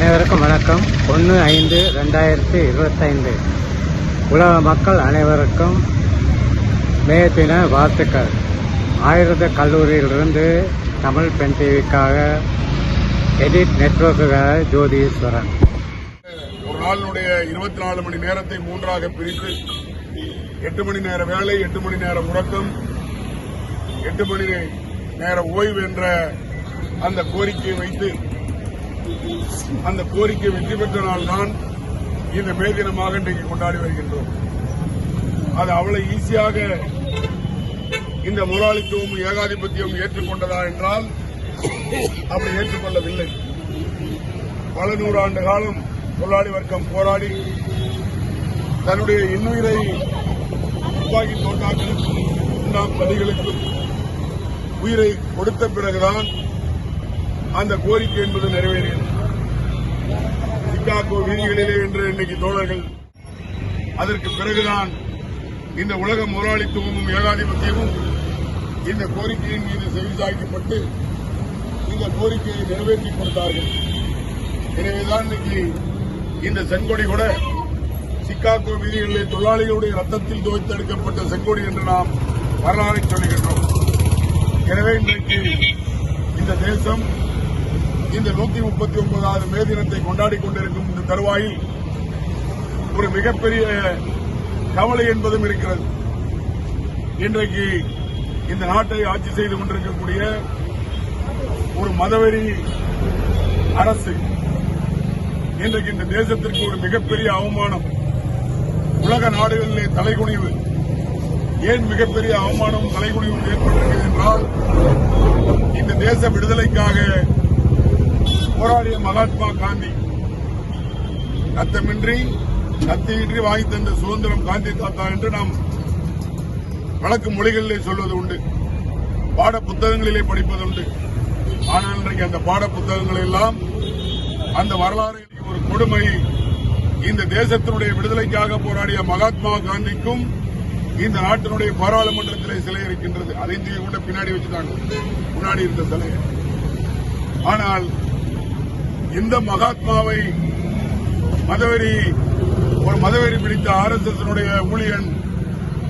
அனைவருக்கும் வணக்கம். ஒன்று ஐந்து ரெண்டாயிரத்தி இருபத்தைந்து. உலக மக்கள் அனைவருக்கும் மே தின வாழ்த்துக்கள். ஆயுர்வேத கல்லூரியிலிருந்து தமிழ் பெண் டிவிக்காக எடிட் நெட்வொர்க்குக்காக ஜோதீஸ்வரன். ஒரு நாளினுடைய இருபத்தி நாலு மணி நேரத்தை மூன்றாக பிரித்து எட்டு மணி நேர வேலை எட்டு மணி நேர முடக்கம் எட்டு மணி நேர ஓய்வு என்ற அந்த கோரிக்கையை வைத்து அந்த கோரிக்கை வெற்றி பெற்ற நாள் தான் இந்த மே தினமாக இன்றைக்கு கொண்டாடி வருகின்றோம். அது அவ்வளவு ஈஸியாக இந்த முதலாளித்துவம் ஏகாதிபத்தியம் ஏற்றுக்கொண்டதா என்றால் அப்படி ஏற்றுக்கொள்ளவில்லை. பல நூறாண்டு காலம் தொழிலாளி வர்க்கம் போராடி தன்னுடைய இன்னுயிரை துப்பாக்கி தோட்டாக்களுக்கும் சுண்ணாம் பதிகளுக்கும் உயிரை கொடுத்த பிறகுதான் அந்த கோரிக்கை என்பது நிறைவேறியது. சிக்காகோ வீதிகளிலே என்று இன்னைக்கு தோழர்கள் அதற்கு பிறகுதான் இந்த உலக முதலாளித்துவமும் ஏகாதிபத்தியமும் இந்த கோரிக்கையின் மீது செவிசாய்க்கப்பட்டு இந்த கோரிக்கையை நிறைவேற்றி கொடுத்தார்கள். எனவேதான் இன்னைக்கு இந்த செங்கொடி கூட சிக்காகோ வீதிகளிலே தொழிலாளிகளுடைய ரத்தத்தில் துவைத்தெடுக்கப்பட்ட செங்கொடி என்று நாம் வரலாறை சொல்லுகின்றோம். எனவே இன்றைக்கு இந்த தேசம் இந்த நூத்தி முப்பத்தி ஒன்பதாவது மே தினத்தை கொண்டாடி கொண்டிருக்கும் இந்த தருவாயில் ஒரு மிகப்பெரிய கவலை என்பதும் இருக்கிறது. இன்றைக்கு இந்த நாட்டை ஆட்சி செய்து கொண்டிருக்கக்கூடிய ஒரு மதவெறி அரசு இன்றைக்கு இந்த தேசத்திற்கு ஒரு மிகப்பெரிய அவமானம். உலக நாடுகளிலே தலைகுனிவு. ஏன் மிகப்பெரிய அவமானம் தலைகுனிவு ஏற்பட்டிருக்கிறது என்றால் இந்த தேச விடுதலைக்காக போராடிய மகாத்மா காந்தி. ரத்தமின்றி கத்தியின்றி வாங்கி தந்த சுதந்திரம் காந்தி தாத்தா என்று நாம் வழக்கு மொழிகளிலே சொல்வது உண்டு. பாட புத்தகங்களிலே படிப்பது உண்டு. ஆனால் இன்றைக்கு அந்த பாட புத்தகங்கள் எல்லாம் அந்த வரலாறு ஒரு கொடுமை. இந்த தேசத்தினுடைய விடுதலைக்காக போராடிய மகாத்மா காந்திக்கும் இந்த நாட்டினுடைய பாராளுமன்றத்திலே சிலை இருக்கின்றது. அதை கூட பின்னாடி வச்சுட்டாங்க முன்னாடி இருந்த சிலை. ஆனால் இந்த மகாத்மாவை மதவெறி ஒரு மதவெறி பிடித்த ஆர் எஸ் எஸ் ஊழியன்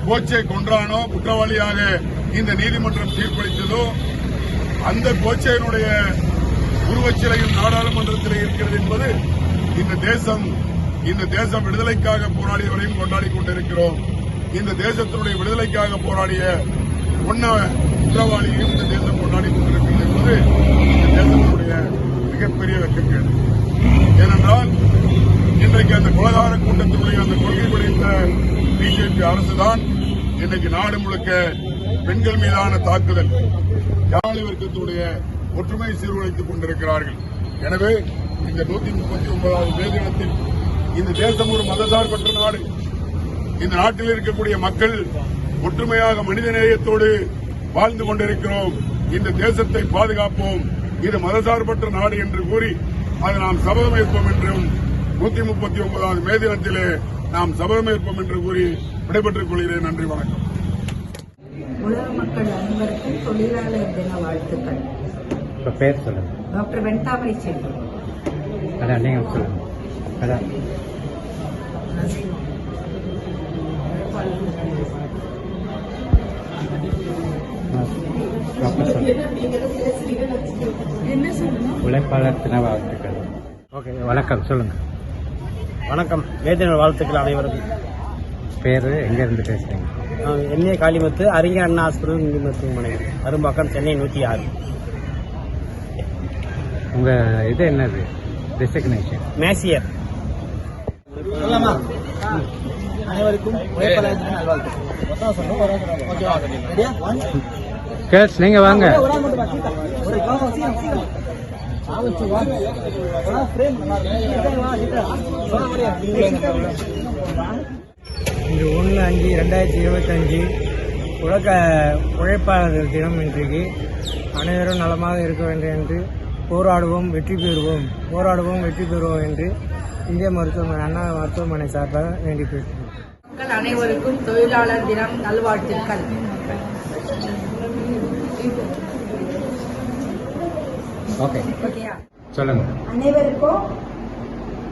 கோச்சை கொன்றானோ குற்றவாளியாக இந்த நீதிமன்றம் தீர்ப்பளித்ததோ அந்த கோச்சையினுடைய உருவச்சிலையும் நாடாளுமன்றத்தில் இருக்கிறது என்பது இந்த தேசம் இந்த தேசம் விடுதலைக்காக போராடியவரையும் கொண்டாடி கொண்டிருக்கிறோம். இந்த தேசத்தினுடைய விடுதலைக்காக போராடிய ஒன்ன குற்றவாளியையும் இந்த தேசம் கொண்டாடி கொண்டிருக்கிறது என்பது இந்த தேசத்தினுடைய மிகப்பெரிய வெட்கக்கேடு ஏனென்றால் இன்றைக்கு அந்த கொலகார கூட்டத்தினுடைய அந்த கொள்கை படைத்த பிஜேபி அரசுதான் இன்னைக்கு நாடு முழுக்க பெண்கள் மீதான தாக்குதல் ஜாலி வர்க்கத்துடைய ஒற்றுமை சீர்குலைத்துக் கொண்டிருக்கிறார்கள். எனவே இந்த நூத்தி முப்பத்தி ஒன்பதாவது மேதினத்தில் இந்த தேசம் ஒரு மதசார்பற்ற நாடு. இந்த நாட்டில் இருக்கக்கூடிய மக்கள் ஒற்றுமையாக மனிதநேயத்தோடு வாழ்ந்து கொண்டிருக்கிறோம். இந்த தேசத்தை பாதுகாப்போம். இது மதசார்பற்ற நாடு என்று கூறி அது நாம் சபதமேற்போம் என்றும் நூத்தி முப்பத்தி ஒன்பதாவது மே தினத்திலே நாம் சபதமேற்போம் என்று கூறி விடைபெற்றுக் கொள்கிறேன். நன்றி வணக்கம். உலக மக்கள் அனைவருக்கும் தொழிலாளர் தின வாழ்த்துக்கள். பேர் சொல்லுங்க. டாக்டர் வெண்தாமரை செல்வம் அதான் நீங்கள் சொல்லுங்க. அதான். உழைப்பாளர் தின வாழ்த்துக்கள் ஓகே வணக்கம் சொல்லுங்க. வணக்கம். வேதின வாழ்த்துக்கள் அனைவருக்கும். பேர் எங்கேருந்து பேசுறீங்க? நான் எண்ணெய் காளிமுத்து அறிஞர் அண்ணா ஆஸ்பத்திரி இந்து மருத்துவமனை. அரும்பாக்கம் சென்னை நூற்றி ஆறு. உங்க இது என்னது? டெசிக்னேஷன் மேசியர். அனைவருக்கும் கேர்ள்ஸ் நீங்க வாங்க. இன்று ஒன்று அஞ்சு ரெண்டாயிரத்தி இருபத்தஞ்சு உலக உழைப்பாளர்கள் தினம் இன்றைக்கு. அனைவரும் நலமாக இருக்க வேண்டும் என்று போராடுவோம் வெற்றி பெறுவோம். போராடுவோம் வெற்றி பெறுவோம் என்று இந்திய மருத்துவமனை அண்ணா மருத்துவமனை சார்பாக வேண்டி பேசுகிறேன் மக்கள் அனைவருக்கும் தொழிலாளர் தினம் நல்வாழ்த்துக்கள். ஓகே ஓகேயா சொல்லுங்க. அனைவருக்கும்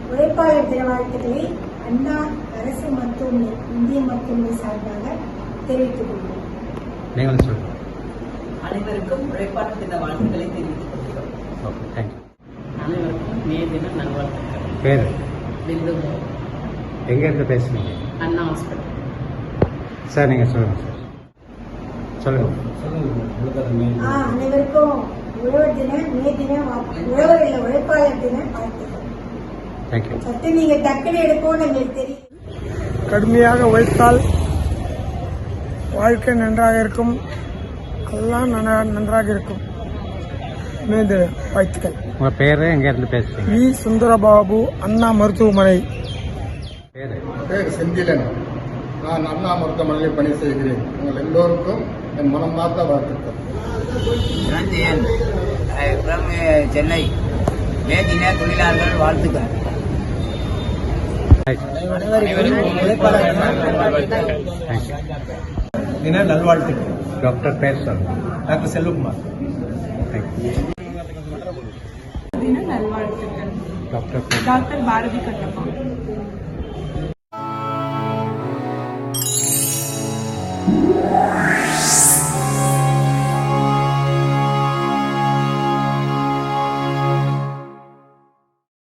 உழைப்பாளர் தின வாழ்த்துக்களை அண்ணா அரசு மருத்துவமனை இந்திய மருத்துவமனை சார்பாக தெரிவித்துக் கொள்கிறேன் நீங்களும் சொல்லுங்க. அனைவருக்கும் உழைப்பாளர் தின வாழ்த்துக்களை தெரிவித்துக் கொள்கிறோம். அனைவருக்கும் மே தின நல்வாழ்த்துக்கள். பேர்? பிந்து எங்கேருந்து பேசுறீங்க அண்ணா ஹாஸ்பிட்டல். சார் நீங்கள் சொல்லுங்கள் சார். சொல்லுங்கள் ஆ, அனைவருக்கும் உழவர் தின மே தின வாழ்த்து- உழவர் இல்ல உழைப்பாளர் தின வாழ்த்துக்கள். தேங்க்யூ சத்து நீங்க டக்குனு எடுப்போம்னு எங்களுக்கு தெரியும். கடுமையாக உழைத்தால் வாழ்க்கை நன்றாக இருக்கும். எல்லாம் நன்றாக நன்றாக இருக்கும். மீது வாழ்த்துக்கள். உங்கள் பேர் எங்கேருந்து பேசுறீங்க? வி. சுந்தரபாபு அண்ணா மருத்துவமனை. பேர். பேர் செந்திலன். நான் அண்ணா மருத்துவமனையில் பணி செய்கிறேன். உங்கள் எல்லோருக்கும் என் மனமார்ந்த வாழ்த்துக்கள் ரஞ்சயன் ஃப்ரம் சென்னை மேதின தொழிலாளர்கள் வாழ்த்துக்கள் அனைவருக்கும் உழைப்பாளர் தேங்க்யூ தின நல்வாழ்த்துக்கள் டாக்டர் பேர் சொல்லுங்கள் டாக்டர் செல்வகுமார் தேங்க்யூ தின நல்வாழ்த்துக்கள் டாக்டர் பேர் டாக்டர் பாரதி கட்டப்பா Thank